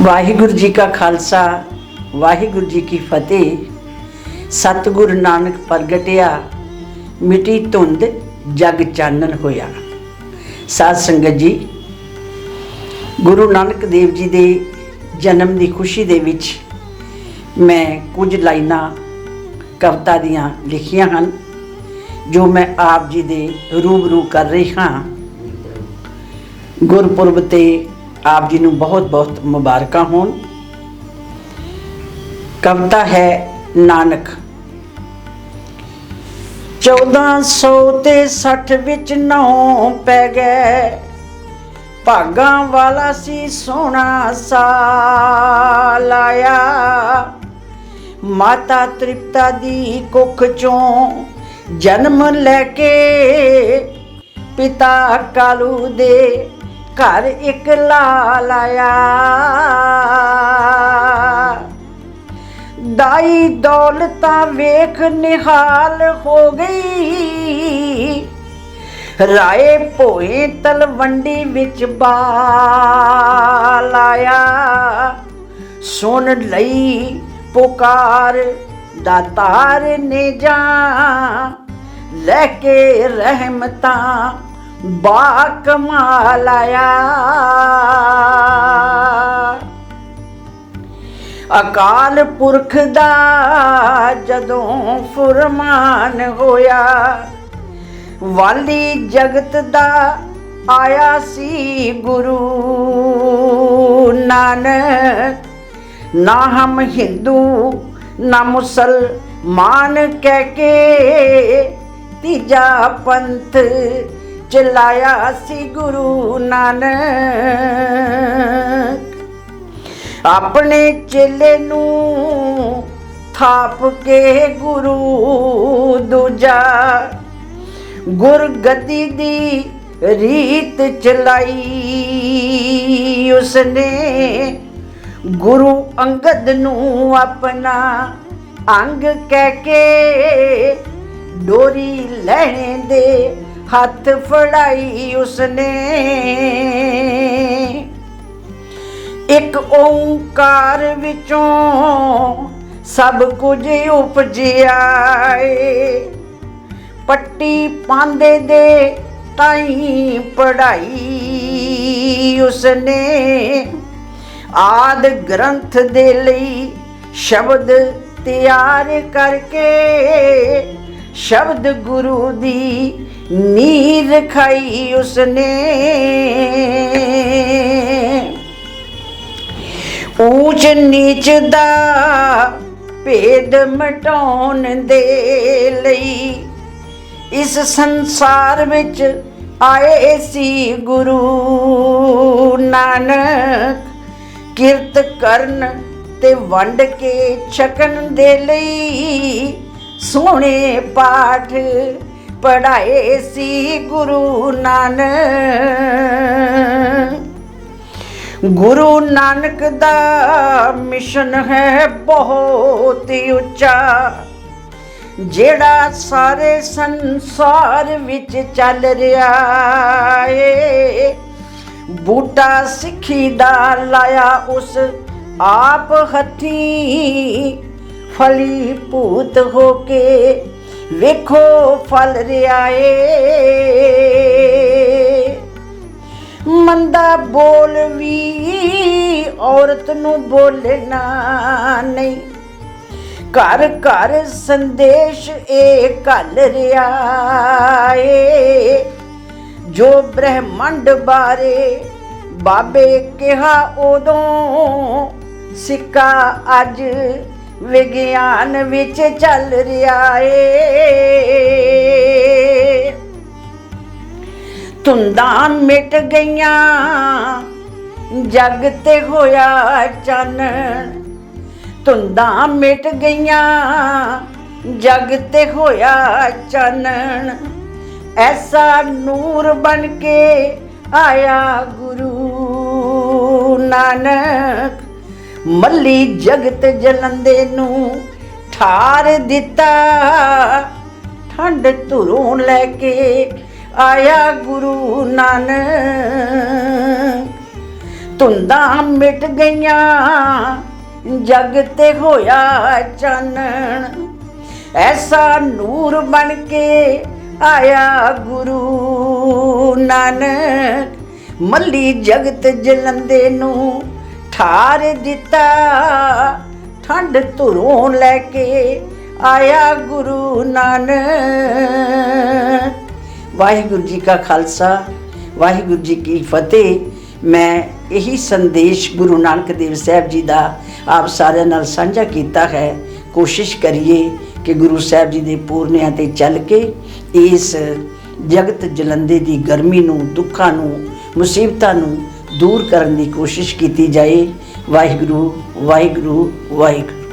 ਵਾਹਿਗੁਰੂ ਜੀ ਕਾ ਖਾਲਸਾ, ਵਾਹਿਗੁਰੂ ਜੀ ਕੀ ਫਤਿਹ। ਸਤਿਗੁਰ ਨਾਨਕ ਪ੍ਰਗਟਿਆ, ਮਿਟੀ ਧੁੰਦ ਜਗ ਚਾਨਣ ਹੋਇਆ। ਸਾਧ ਸੰਗਤ ਜੀ, ਗੁਰੂ ਨਾਨਕ ਦੇਵ ਜੀ ਦੇ ਜਨਮ ਦੀ ਖੁਸ਼ੀ ਦੇ ਵਿੱਚ ਮੈਂ ਕੁਝ ਲਾਈਨਾਂ ਕਵਿਤਾ ਦੀਆਂ ਲਿਖੀਆਂ ਹਨ, ਜੋ ਮੈਂ ਆਪ ਜੀ ਦੇ ਰੂਬਰੂ ਕਰ ਰਹੀ ਹਾਂ। ਗੁਰਪੁਰਬ ਤੇ ਆਪ ਜੀ ਨੂੰ ਬਹੁਤ ਬਹੁਤ ਮੁਬਾਰਕਾਂ ਹੋਣ। ਕਵਿਤਾ ਹੈ ਨਾਨਕ। 1400 ਤੇ 60 ਵਿੱਚ ਨੌ ਪੈ ਗਏ। ਭਾਗਾਂ ਵਾਲਾ ਸੀ ਸੋਹਣਾ ਸਾਲ ਲਾਇਆ। ਮਾਤਾ ਤ੍ਰਿਪਤਾ ਦੀ ਕੁੱਖ ਚੋਂ ਜਨਮ ਲੈ ਕੇ ਪਿਤਾ ਕਾਲੂ ਦੇ ਘਰ ਇੱਕ ਲਾਲ ਦਾਈ ਦੌਲਤਾਂ ਵੇਖ ਨਿਹਾਲ ਹੋ ਗਈ। ਰਾਏ ਭੋਏ ਤਲਵੰਡੀ ਵਿੱਚ ਬਾਲ ਆਇਆ। ਸੁਣ ਲਈ ਪੁਕਾਰ, ਦਾਤਾਰ ਨੇ ਜਾ ਲੈ ਕੇ ਰਹਿਮਤਾਂ ਬਾ ਅਕਾਲ ਪੁਰਖ ਦਾ ਜਦੋਂ ਫੁਰਮਾਨ ਹੋਇਆ, ਵਾਲੀ ਜਗਤ ਦਾ ਆਇਆ ਸੀ ਗੁਰੂ ਨਾਨਕ। ਨਾ ਹਮ ਹਿੰਦੂ, ਨਾ ਮੁਸਲਮਾਨ ਕਹਿ ਕੇ ਤੀਜਾ ਪੰਥ ਚਲਾਇਆ ਸੀ ਗੁਰੂ ਨਾਨਕ। ਆਪਣੇ ਚੇਲੇ ਨੂੰ ਥਾਪ ਕੇ ਗੁਰੂ ਦੂਜਾ। ਗੁਰ ਦੀ ਰੀਤ ਚਲਾਈ ਉਸਨੇ। ਗੁਰੂ ਅੰਗਦ ਨੂੰ ਆਪਣਾ ਅੰਗ ਕਹਿ ਕੇ ਡੋਰੀ ਲੈਣੇ ਦੇ ਹੱਥ ਫੜਾਈ ਉਸਨੇ। ਇੱਕ ਓੰਕਾਰ ਵਿੱਚੋਂ ਸਭ ਕੁਝ ਉਪਜਿਆ ਏ। ਪੱਟੀ ਪਾਂਦੇ ਦੇ ਤਾਈ ਪੜਾਈ ਉਸਨੇ। ਆਦ ਗ੍ਰੰਥ ਦੇ ਲਈ ਸ਼ਬਦ ਤਿਆਰ ਕਰਕੇ ਸ਼ਬਦ ਗੁਰੂ ਦੀ ਨੀਰ ਖਾਈ ਉਸਨੇ। ਊਚ ਨੀਚ ਦਾ ਭੇਦ ਮਟਾਉਣ ਦੇ ਲਈ ਇਸ ਸੰਸਾਰ ਵਿੱਚ ਆਏ ਸੀ ਗੁਰੂ ਨਾਨਕ। ਕਿਰਤ ਕਰਨ ਤੇ ਵੰਡ ਕੇ ਛਕਣ ਦੇ ਲਈ ਸੋਹਣੇ ਪਾਠ ਪੜਾਏ ਸੀ ਗੁਰੂ ਨਾਨਕ। ਗੁਰੂ ਨਾਨਕ ਦਾ ਮਿਸ਼ਨ ਹੈ ਬਹੁਤ ਉੱਚਾ, ਜਿਹੜਾ ਸਾਰੇ ਸੰਸਾਰ ਵਿੱਚ ਚੱਲ ਰਿਹਾ ਏ। ਬੂਟਾ ਸਿੱਖੀ ਦਾ ਲਾਇਆ ਉਸ ਆਪ ਹੱਥੀ ਫਲੀ ਭੂਤ ਹੋ ਕੇ ਵੇਖੋ ਫਲ ਰਿਹਾ ਮੰਦਾ ਬੋਲ ਵੀ ਔਰਤ ਨੂੰ ਬੋਲਣਾ ਨਹੀਂ। ਘਰ ਘਰ ਸੰਦੇਸ਼ ਇਹ ਘੱਲ ਰਿਹਾ ਏ ਜੋ ਬ੍ਰਹਿਮੰਡ ਬਾਰੇ ਬਾਬੇ ਕਿਹਾ ਉਦੋਂ ਸਿੱਕਾ ਅੱਜ ਵਿਗਿਆਨ ਵਿੱਚ ਚੱਲ ਰਿਹਾ ਏ। ਧੁੰਦਾਂ ਮਿਟ ਗਈਆਂ, ਜਗ ਤੇ ਹੋਇਆ ਚਾਨਣ ਧੁੰਦਾਂ ਮਿਟ ਗਈਆਂ, ਜਗ ਤੇ ਹੋਇਆ ਚਾਨਣ ਐਸਾ ਨੂਰ ਬਣ ਕੇ ਆਇਆ ਗੁਰੂ ਨਾਨਕ। ਮੱਲੀ ਜਗਤ ਜਲੰਦੇ ਨੂੰ ਠਾਰ ਦਿੱਤਾ। ਠੰਡ ਧੁਰੋਂ ਲੈ ਕੇ ਆਇਆ ਗੁਰੂ ਨਾਨਕ। ਧੁੰਦਾਂ ਮਿਟ ਗਈਆਂ, ਜਗ ਤੇ ਹੋਇਆ ਚਾਨਣ। ਐਸਾ ਨੂਰ ਬਣ ਕੇ ਆਇਆ ਗੁਰੂ ਨਾਨਕ। ਮੱਲੀ ਜਗਤ ਜਲੰਦੇ ਨੂੰ ਠਾਰ ਦਿੱਤਾ। ਠੰਡ ਧੁਰੋਂ ਲੈ ਕੇ ਆਇਆ ਗੁਰੂ ਨਾਨਕ। ਵਾਹਿਗੁਰੂ ਜੀ ਕਾ ਖਾਲਸਾ, ਵਾਹਿਗੁਰੂ ਜੀ ਕੀ ਫਤਿਹ। ਮੈਂ ਇਹੀ ਸੰਦੇਸ਼ ਗੁਰੂ ਨਾਨਕ ਦੇਵ ਸਾਹਿਬ ਜੀ ਦਾ ਆਪ ਸਾਰਿਆਂ ਨਾਲ ਸਾਂਝਾ ਕੀਤਾ ਹੈ। ਕੋਸ਼ਿਸ਼ ਕਰੀਏ ਕਿ ਗੁਰੂ ਸਾਹਿਬ ਜੀ ਦੇ ਪੂਰਨਿਆਂ ਤੇ ਚੱਲ ਕੇ ਇਸ ਜਗਤ ਜਲੰਦੇ ਦੀ ਗਰਮੀ ਨੂੰ, ਦੁੱਖਾਂ ਨੂੰ, ਮੁਸੀਬਤਾਂ ਨੂੰ ਦੂਰ ਕਰਨ ਦੀ ਕੋਸ਼ਿਸ਼ ਕੀਤੀ ਜਾਏ। ਵਾਹਿਗੁਰੂ ਵਾਹਿਗੁਰੂ ਵਾਹਿਗੁਰੂ।